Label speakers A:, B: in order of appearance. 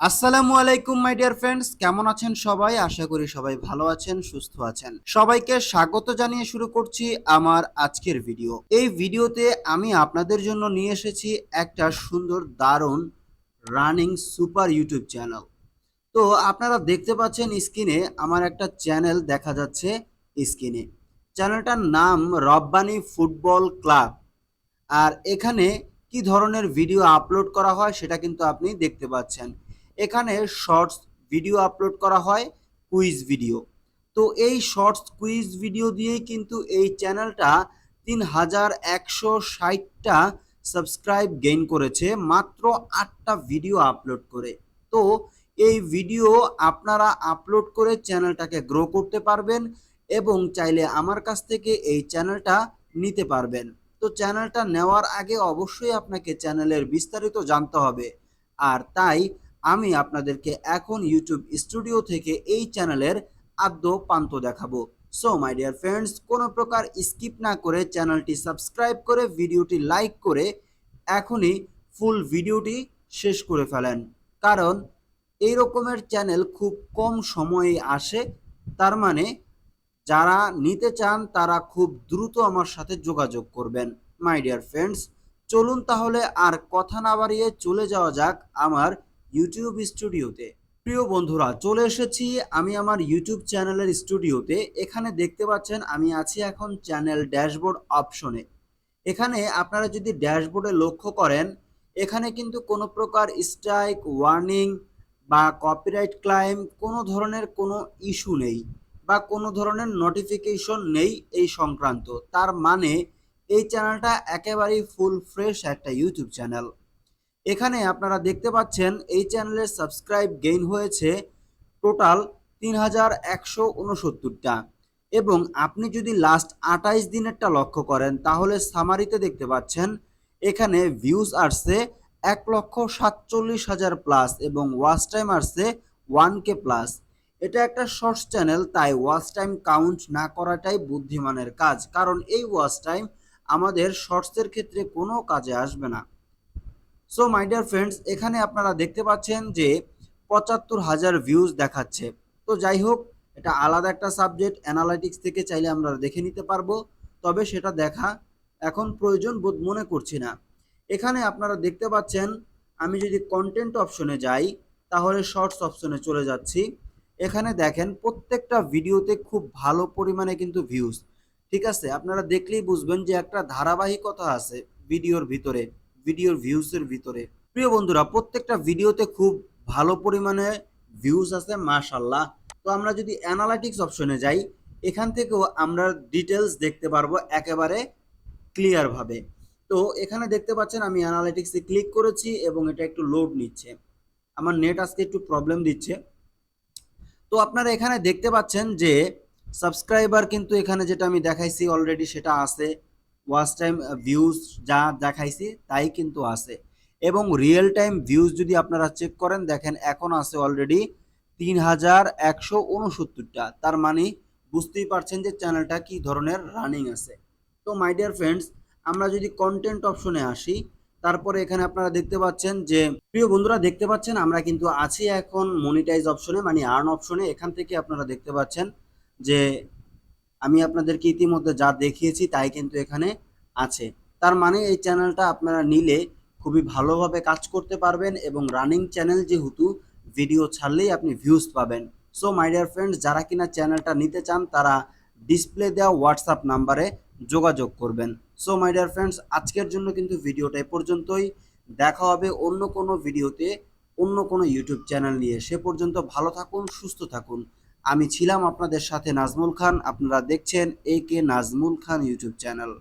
A: আসসালামু আলাইকুম my dear friends কেমন আছেন সবাই? আশা করি সবাই ভালো আছেন, সুস্থ আছেন। সবাইকে স্বাগত জানিয়ে শুরু করছি আমার আজকের ভিডিও এই ভিডিওতে আমি আপনাদের জন্য নিয়ে এসেছি একটা সুন্দর, দারুণ রানিং সুপার ইউটিউব চ্যানেল তো আপনারা দেখতে পাচ্ছেন স্ক্রিনে আমার একটা চ্যানেল দেখা যাচ্ছে স্ক্রিনে। চ্যানেলটার নাম রব্বানি ফুটবল ক্লাব। আর এখানে কি ধরনের ভিডিও আপলোড করা হয় সেটা কিন্তু আপনি দেখতে পাচ্ছেন। এখানে শর্টস ভিডিও আপলোড করা হয়, কুইজ ভিডিও। তো এই শর্টস কুইজ ভিডিও দিয়েই কিন্তু এই চ্যানেলটা তিন হাজার একশো ষাটটা সাবস্ক্রাইব গেইন করেছে, মাত্র আটটা ভিডিও আপলোড করে। তো এই ভিডিও আপনারা আপলোড করে চ্যানেলটাকে গ্রো করতে পারবেন এবং চাইলে আমার কাছ থেকে এই চ্যানেলটা নিতে পারবেন। তো চ্যানেলটা নেওয়ার আগে অবশ্যই আপনাকে চ্যানেলের বিস্তারিত জানতে হবে। আর তাই আমি আপনাদেরকে এখন ইউটিউব স্টুডিও থেকে এই চ্যানেলের আদ্য পান্ত দেখাবো। সো মাই ডিয়ার ফ্রেন্ডস কোনো প্রকার স্কিপ না করে চ্যানেলটি সাবস্ক্রাইব করে, ভিডিওটি লাইক করে এখনই ফুল ভিডিওটি শেষ করে ফেলেন। কারণ এই রকমের চ্যানেল খুব কম সময়ে আসে, তার মানে যারা নিতে চান তারা খুব দ্রুত আমার সাথে যোগাযোগ করবেন। মাই ডিয়ার ফ্রেন্ডস চলুন তাহলে আর কথা না বাড়িয়ে চলে যাওয়া যাক আমার ইউটিউব স্টুডিওতে প্রিয় বন্ধুরা, চলে এসেছি আমি আমার ইউটিউব চ্যানেলের স্টুডিওতে এখানে দেখতে পাচ্ছেন আমি আছি এখন চ্যানেল ড্যাশবোর্ড অপশনে এখানে আপনারা যদি ড্যাশবোর্ডে লক্ষ্য করেন, এখানে কিন্তু কোনো প্রকার স্ট্রাইক ওয়ার্নিং বা কপিরাইট ক্লাইম কোনো ধরনের কোনো ইস্যু নেই বা কোনো ধরনের নোটিফিকেশন নেই এই সংক্রান্ত। তার মানে এই চ্যানেলটা একেবারেই ফুল ফ্রেশ একটা ইউটিউব চ্যানেল এখানে আপনারা দেখতে পাচ্ছেন এই চ্যানেলের সাবস্ক্রাইব গেইন হয়েছে টোটাল তিন হাজার একশো উনসত্তরটা। এবং আপনি যদি লাস্ট আঠাইশ দিনেরটা লক্ষ্য করেন, তাহলে সামারিতে দেখতে পাচ্ছেন, এখানে ভিউজ আসছে এক লক্ষ সাতচল্লিশ হাজার প্লাস এবং ওয়াচ টাইম আসছে ওয়ান কে প্লাস এটা একটা শর্টস চ্যানেল তাই ওয়াচ টাইম কাউন্ট না করাটাই বুদ্ধিমানের কাজ। কারণ এই ওয়াচ টাইম আমাদের শর্টসের ক্ষেত্রে কোনো কাজে আসবে না। সো মাই ডিয়ার ফ্রেন্ডস এখানে আপনারা দেখতে পাচ্ছেন যে পঁচাত্তর হাজার ভিউজ দেখাচ্ছে। তো যাই হোক, এটা আলাদা একটা সাবজেক্ট অ্যানালাইটিক্স থেকে চাইলে আমরা দেখে নিতে পারব, তবে সেটা দেখা এখন প্রয়োজন বোধ মনে করছি না। এখানে আপনারা দেখতে পাচ্ছেন, আমি যদি কন্টেন্ট অপশনে যাই, তাহলে শর্টস অপশনে চলে যাচ্ছি। এখানে দেখেন, প্রত্যেকটা ভিডিওতে খুব ভালো পরিমাণে কিন্তু ভিউজ ঠিক আছে? আপনারা দেখলেই বুঝবেন যে একটা ধারাবাহিকতা আছে ভিডিওর ভিতরে। ভিডিওর ভিউজের ভিতরে। প্রিয় বন্ধুরা, প্রত্যেকটা ভিডিওতে খুব ভালো পরিমাণে ভিউজ আছে মাশাল্লাহ তো আমরা যদি অ্যানালাইটিক্স অপশনে যাই, এখান থেকেও আমরা ডিটেলস দেখতে পারব একেবারে ক্লিয়ারভাবে তো এখানে দেখতে পাচ্ছেন আমি অ্যানালাইটিক্সে ক্লিক করেছি এবং এটা একটু লোড নিচ্ছে। আমার নেট আজকে একটু প্রবলেম দিচ্ছে। তো আপনারা এখানে দেখতে পাচ্ছেন যে সাবস্ক্রাইবার কিন্তু এখানে যেটা আমি দেখাইছি অলরেডি সেটা আছে। ওয়াচ টাইম ভিউজ যা দেখাইছি তাই কিন্তু আছে। এবং রিয়েল টাইম ভিউজ যদি আপনারা চেক করেন, দেখেন এখন আছে অলরেডি তিন হাজার একশো উনসত্তরটা। তার মানে বুঝতেই পারছেন যে চ্যানেলটা কি ধরনের রানিং আছে। তো মাই ডিয়ার ফ্রেন্ডস আমরা যদি কন্টেন্ট অপশনে আসি, তারপরে এখানে আপনারা দেখতে পাচ্ছেন যে, প্রিয় বন্ধুরা দেখতে পাচ্ছেন, আমরা কিন্তু আছি এখন মনিটাইজ অপশনে মানে আর্ন অপশনে এখান থেকে আপনারা দেখতে পাচ্ছেন যে আমি আপনাদেরকে ইতিমধ্যে যা দেখিয়েছি তাই কিন্তু এখানে আছে। তার মানে এই চ্যানেলটা আপনারা নিলে খুবই ভালোভাবে কাজ করতে পারবেন এবং রানিং চ্যানেল যেহেতু, ভিডিও ছাড়লেই আপনি ভিউজ পাবেন। সো মাই ডিয়ার ফ্রেন্ডস যারা কিনা চ্যানেলটা নিতে চান, তারা ডিসপ্লে দেওয়া হোয়াটসঅ্যাপ নাম্বারে যোগাযোগ করবেন। সো মাই ডিয়ার ফ্রেন্ডস আজকের জন্য কিন্তু ভিডিওটা এ পর্যন্তই। দেখা হবে অন্য কোনো ভিডিওতে অন্য কোনো ইউটিউব চ্যানেল নিয়ে। সে পর্যন্ত ভালো থাকুন, সুস্থ থাকুন। আমি ছিলাম আপনাদের সাথে নাজমুল খান আপনারা দেখছেন A K Nazmul Khan YouTube channel